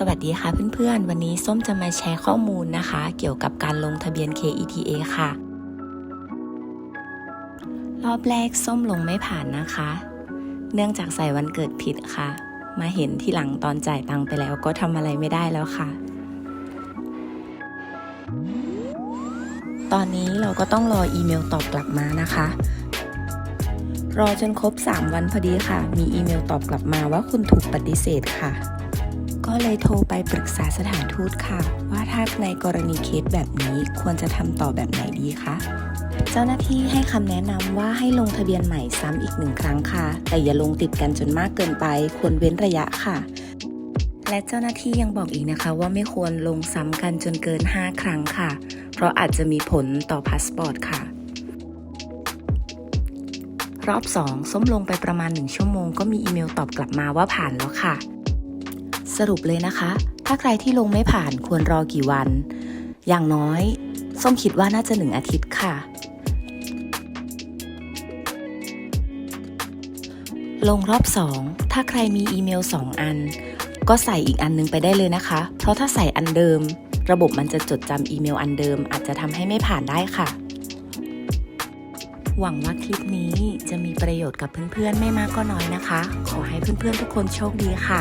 สวัสดีค่ะเพื่อนๆ วันนี้ส้มจะมาแชร์ข้อมูลนะคะ เกี่ยวกับการลงทะเบียน KETA ค่ะ รอบแรกส้มลงไม่ผ่านนะคะ เนื่องจากใส่วันเกิดผิดค่ะ มาเห็นที่หลังตอนจ่ายตังค์ไปแล้วก็ทำอะไรไม่ได้แล้วค่ะ ตอนนี้เราก็ต้องรออีเมลตอบกลับมานะคะ รอจนครบ 3 วันพอดีค่ะ มีอีเมลตอบกลับมาว่าคุณถูกปฏิเสธค่ะ ก็เลยโทรไปปรึกษาสถานทูตค่ะ ว่าถ้าในกรณีเคสแบบนี้ควรจะทำต่อแบบไหนดีคะ เจ้าหน้าที่ให้คำแนะนำว่าให้ลงทะเบียนใหม่ซ้ำอีกหนึ่งครั้งค่ะ แต่อย่าลงติดกันจนมากเกินไปควรเว้นระยะค่ะและเจ้าหน้าที่ยังบอกอีกนะคะว่าไม่ควรลงซ้ำกันจนเกิน 5 ครั้งค่ะ เพราะอาจจะมีผลต่อพาสปอร์ตค่ะ รอบ 2 ส้มลงไปประมาณ 1 ชั่วโมงก็มีอีเมลตอบกลับมาว่าผ่านแล้วค่ะ สรุปเลยนะคะ ถ้าใครที่ลงไม่ผ่านควรรอกี่วัน อย่างน้อยส้มคิดว่าน่าจะหนึ่งอาทิตย์ค่ะ ลงรอบ 2 ถ้าใครมีอีเมล 2 อัน ก็ใส่อีกอันนึงไปได้เลยนะคะ เพราะถ้าใส่อันเดิม ระบบมันจะจดจำอีเมลอันเดิม อาจจะทำให้ไม่ผ่านได้ค่ะหวังว่าคลิปนี้จะมีประโยชน์กับเพื่อนๆ ไม่มากก็น้อยนะคะ ขอให้เพื่อนๆ ทุกคนโชคดีค่ะ